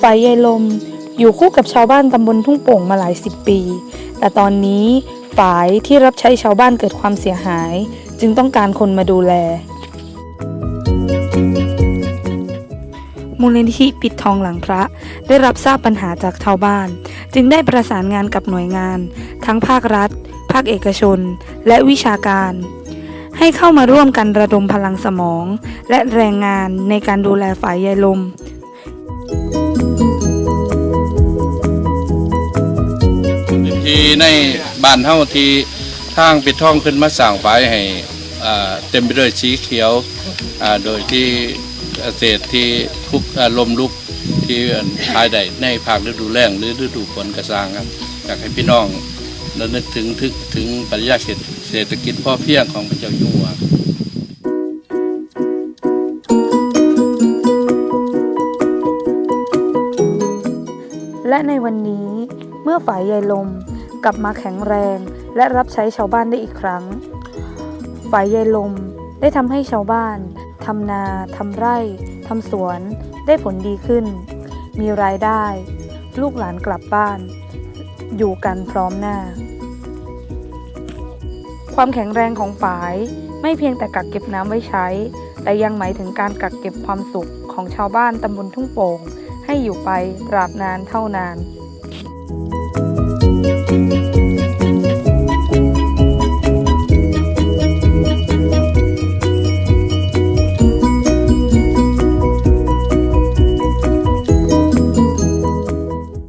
ฝ่ายใยลมอยู่คู่กับชาวบ้านตำบลทุ่งโป่งมาหลายสิบปี แต่ตอนนี้ฝ่ายที่รับใช้ชาวบ้านเกิดความเสียหาย จึงต้องการคนมาดูแล มูลนิธิปิดทองหลังพระ ได้รับทราบปัญหาจากชาวบ้าน จึงได้ประสานงานกับหน่วยงาน ทั้งภาครัฐ ภาคเอกชน และวิชาการให้เข้ามาร่วมกันระดมพลังสมอง และแรงงานในการดูแลฝ่ายใยลม ที่ในบ้านเฮาที่ทางปิดท่องขึ้นมาสร้างฝายให้เต็มไปด้วยสีเขียวโดยที่เกษที่คุกลมลุกที่ภายใดในภาคฤดูแล้งหรือฤดูฝนกระสร้างครับอยากให้พี่น้องระลึกถึงถึงถึงปริญญาเศรษฐกิจพ่อเพียงของพระเจ้าอยู่หัวและในวันนี้เมื่อฝ่ายใยลม กลับมาแข็งแรง และรับใช้ชาวบ้านได้อีกครั้ง ฝ่ายใยลมได้ทำให้ชาวบ้านทำนาทำไร่ทำสวนได้ผลดีขึ้น มีรายได้ ลูกหลานกลับบ้าน อยู่กันพร้อมหน้า ความแข็งแรงของฝายไม่เพียงแต่กักเก็บน้ำไว้ใช้ แต่ยังหมายถึงการกักเก็บความสุขของชาวบ้านตำบลทุ่งโป่ง ให้อยู่ไปตราบนานเท่านาน